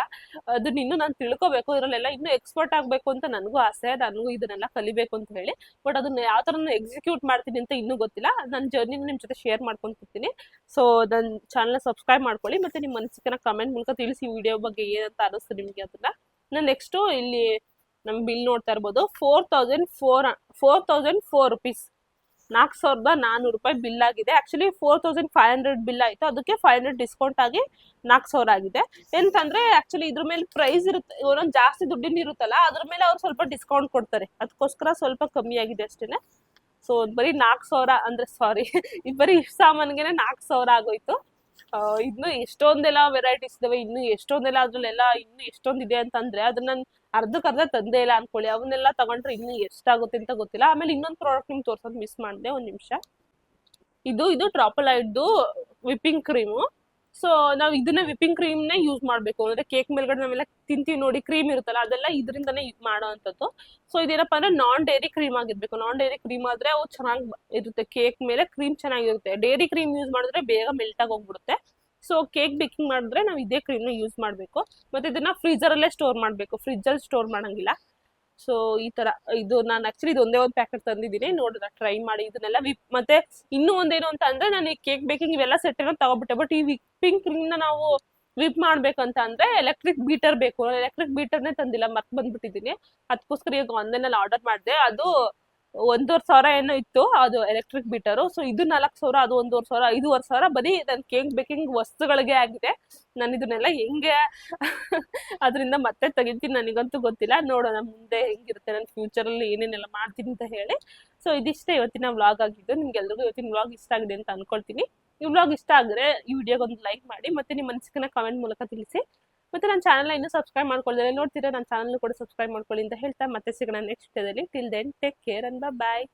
ಅದನ್ನ ಇನ್ನು ನಾನು ತಿಳ್ಕೊಬೇಕು. ಇದ್ರಲ್ಲೆಲ್ಲ ಇನ್ನು ಎಕ್ಸ್ಪರ್ಟ್ ಆಗಬೇಕು ಅಂತ ನನಗೂ ಆಸೆ. ನನಗೂ ಇದನ್ನೆಲ್ಲ ಕಲಿಬೇಕು ಅಂತ ಹೇಳಿ. ಬಟ್ ಅದನ್ನ ಯಾವ ಥರ ಎಕ್ಸಿಕ್ಯೂಟ್ ಮಾಡ್ತೀನಿ ಅಂತ ಇನ್ನೂ ಗೊತ್ತಿಲ್ಲ. ನನ್ನ ಜರ್ನಿನ ನಿಮ್ಮ ಜೊತೆ ಶೇರ್ ಮಾಡ್ಕೊಂತಿರ್ತೀನಿ ಸೊ ನನ್ನ ಚಾನಲ್ನ ಸಬ್ಸ್ಕ್ರೈಬ್ ಮಾಡ್ಕೊಳ್ಳಿ. ಮತ್ತೆ ನಿಮ್ಮ ಮನಸ್ಸಿನ ಕಮೆಂಟ್ ಮೂಲಕ ತಿಳಿಸಿ ವಿಡಿಯೋ ಬಗ್ಗೆ ಏನಂತ ಅನಿಸ್ತು ನಿಮಗೆ ಅದನ್ನ. ನಾನು ನೆಕ್ಸ್ಟು ಇಲ್ಲಿ ನಮ್ಮ ಬಿಲ್ ನೋಡ್ತಾ ಇರ್ಬೋದು. Four thousand four four thousand four rupees ನಾಲ್ಕು ಸಾವಿರದ ನಾನ್ನೂರು ರೂಪಾಯಿ ಬಿಲ್ ಆಗಿದೆ. Actually four thousand five hundred bill ಆಯಿತು. ಅದಕ್ಕೆ ಫೈವ್ ಹಂಡ್ರೆಡ್ ಡಿಸ್ಕೌಂಟ್ ಆಗಿ ನಾಲ್ಕು ಸಾವಿರ ಆಗಿದೆ. ಎಂತಂದ್ರೆ ಆಕ್ಚುಲಿ ಇದ್ರ ಮೇಲೆ ಪ್ರೈಸ್ ಇರುತ್ತೆ. ಒಂದೊಂದು ಜಾಸ್ತಿ ದುಡ್ಡಿನ ಇರುತ್ತಲ್ಲ, ಅದ್ರ ಮೇಲೆ ಅವ್ರು ಸ್ವಲ್ಪ ಡಿಸ್ಕೌಂಟ್ ಕೊಡ್ತಾರೆ. ಅದಕ್ಕೋಸ್ಕರ ಸ್ವಲ್ಪ ಕಮ್ಮಿ ಆಗಿದೆ ಅಷ್ಟೇನೆ. ಸೊ ಬರೀ ನಾಲ್ಕು ಸಾವಿರ ಅಂದ್ರೆ ಸಾರಿ <laughs> ಬರೀ ಇಷ್ಟು ಸಾಮಾನಿಗೆನೆ ನಾಲ್ಕು ಸಾವಿರ ಆಗೋಯ್ತು. ಇನ್ನು ಎಷ್ಟೊಂದೆಲ್ಲ ವೆರೈಟೀಸ್ ಇದಾವೆ, ಇನ್ನು ಎಷ್ಟೊಂದೆಲ್ಲ ಅದ್ರಲ್ಲೆಲ್ಲ ಇನ್ನು ಎಷ್ಟೊಂದಿದೆ ಅಂತಂದ್ರೆ ಅದನ್ನ ನಾನು ಅರ್ಧಕ್ಕೆ ಅರ್ಧ ತಂದೆ ಇಲ್ಲ ಅನ್ಕೊಳ್ಳಿ. ಅವನ್ನೆಲ್ಲ ತಗೊಂಡ್ರೆ ಇನ್ನು ಎಷ್ಟಾಗುತ್ತೆ ಅಂತ ಗೊತ್ತಿಲ್ಲ. ಆಮೇಲೆ ಇನ್ನೊಂದು ಪ್ರಾಡಕ್ಟ್ ನಿಮ್ಗೆ ತೋರ್ಸೋದು ಮಿಸ್ ಮಾಡಿದೆ ಒಂದು ನಿಮಿಷ. ಇದು ಇದು ಟ್ರಾಪಲೈಡ್ದು ವಿಪ್ಪಿಂಗ್ ಕ್ರೀಮು ಸೊ ನಾವು ಇದನ್ನ ವಿಪಿಂಗ್ ಕ್ರೀಮ್ನ ಯೂಸ್ ಮಾಡಬೇಕು. ಅಂದ್ರೆ ಕೇಕ್ ಮೇಲ್ಗಡೆ ನಾವೆಲ್ಲ ತಿಂತೀವಿ ನೋಡಿ ಕ್ರೀಮ್ ಇರುತ್ತಲ್ಲ, ಅದೆಲ್ಲ ಇದರಿಂದನೇ ಮಾಡೋ ಅಂಥದ್ದು ಸೊ ಇದೇನಪ್ಪ ಅಂದ್ರೆ ನಾನ್ ಡೈರಿ ಕ್ರೀಮ್ ಆಗಿರ್ಬೇಕು. ನಾನ್ ಡೈರಿ ಕ್ರೀಮ್ ಆದ್ರೆ ಅವು ಚೆನ್ನಾಗಿ ಇರುತ್ತೆ. ಕೇಕ್ ಮೇಲೆ ಕ್ರೀಮ್ ಚೆನ್ನಾಗಿರುತ್ತೆ. ಡೈರಿ ಕ್ರೀಮ್ ಯೂಸ್ ಮಾಡಿದ್ರೆ ಬೇಗ ಮೆಲ್ಟ್ ಆಗಿ ಹೋಗ್ಬಿಡುತ್ತೆ. ಸೊ ಕೇಕ್ ಬೇಕಿಂಗ್ ಮಾಡಿದ್ರೆ ನಾವು ಇದೇ ಕ್ರೀಮ್ನ ಯೂಸ್ ಮಾಡಬೇಕು. ಮತ್ತೆ ಇದನ್ನ ಫ್ರೀಜರ್ ಅಲ್ಲೇ ಸ್ಟೋರ್ ಮಾಡಬೇಕು. ಫ್ರಿಜ್ಜಲ್ಲಿ ಸ್ಟೋರ್ ಮಾಡಂಗಿಲ್ಲ. ಸೊ ಈ ತರ ಇದು ನಾನು ಆಕ್ಚುಲಿ ಇದು ಒಂದೇ ಒಂದು ಪ್ಯಾಕೆಟ್ ತಂದಿದ್ದೀನಿ. ನೋಡಿದ್ರೆ ಟ್ರೈ ಮಾಡಿ ಇದನ್ನೆಲ್ಲ ವಿಪ್, ಮತ್ತೆ ಇನ್ನೂ ಒಂದೇನು ಅಂತ ಅಂದ್ರೆ ನಾನು ಈ ಕೇಕ್ ಬೇಕಿಂಗ್ ಇವೆಲ್ಲ ಸೆಟ್ ಏನೋ ತಗೊಬಿಟ್ಟೆ. ಬಟ್ ಈ ವಿಪ್ಪಿಂಗ್ ಕ್ರೀಮ್ನ ನಾವು ವಿಪ್ ಮಾಡ್ಬೇಕಂತ ಅಂದ್ರೆ ಎಲೆಕ್ಟ್ರಿಕ್ ಬೀಟರ್ ಬೇಕು. ಎಲೆಕ್ಟ್ರಿಕ್ ಬೀಟರ್ನೇ ತಂದಿಲ್ಲ, ಮರ್ತ್ ಬಂದ್ಬಿಟ್ಟಿದ್ದೀನಿ. ಅದಕ್ಕೋಸ್ಕರ ಈಗ ಆನ್ಲೈನಲ್ಲಿ ಆರ್ಡರ್ ಮಾಡಿದೆ. ಅದು ಒಂದೂವರೆ ಸಾವಿರ ಏನೋ ಇತ್ತು, ಅದು ಎಲೆಕ್ಟ್ರಿಕ್ ಬೀಟರು ಸೊ ಇದು ನಾಲ್ಕು ಸಾವಿರ, ಅದು ಒಂದೂವರೆ ಸಾವಿರ, ಐದೂವರೆ ಸಾವಿರ ಬರೀ ನನ್ನ ಕೇಕ್ ಬೇಕಿಂಗ್ ವಸ್ತುಗಳಿಗೆ ಆಗಿದೆ. ನಾನು ಇದನ್ನೆಲ್ಲ ಹೆಂಗೆ <laughs> ಅದರಿಂದ ಮತ್ತೆ ತೆಗಿತೀನಿ, ನನಗಂತೂ ಗೊತ್ತಿಲ್ಲ. ನೋಡೋಣ ಮುಂದೆ ಹೆಂಗಿರುತ್ತೆ ನನ್ನ ಫ್ಯೂಚರಲ್ಲಿ ಏನೇನೆಲ್ಲ ಮಾಡ್ತೀನಿ ಅಂತ ಹೇಳಿ. ಸೊ ಇದಿಷ್ಟೇ ಇವತ್ತಿನ ವ್ಲಾಗ್ ಆಗಿದ್ದು. ನಿಮ್ಗೆಲ್ರಿಗೂ ಇವತ್ತಿನ ವ್ಲಾಗ್ ಇಷ್ಟ ಆಗಿದೆ ಅಂತ ಅನ್ಕೊಳ್ತೀನಿ. ಈ ವ್ಲಾಗ್ ಇಷ್ಟ ಆಗಿದ್ರೆ ಈ ವಿಡಿಯೋಗೆ ಒಂದು ಲೈಕ್ ಮಾಡಿ, ಮತ್ತೆ ನಿಮ್ಮ ಅನಿಸಿಕೆನ ಕಮೆಂಟ್ ಮೂಲಕ ತಿಳಿಸಿ. ಮತ್ತೆ ನನ್ನ ಚಾನಲ್ನ ಇನ್ನೂ ಸಬ್ಸ್ಕ್ರೈಬ್ ಮಾಡ್ಕೊಳ್ದೆ ನೋಡ್ತೀರಾ ನನ್ನ ಚಾನಲ್ ಕೂಡ ಸಬ್ಸ್ಕ್ರೈಬ್ ಮಾಡ್ಕೊಳ್ಳಿ ಅಂತ ಹೇಳ್ತಾ ಮತ್ತೆ ಸಿಗೋಣ ನೆಕ್ಸ್ಟ್ ವಿಡಿಯೋದಲ್ಲಿ till then take care and bye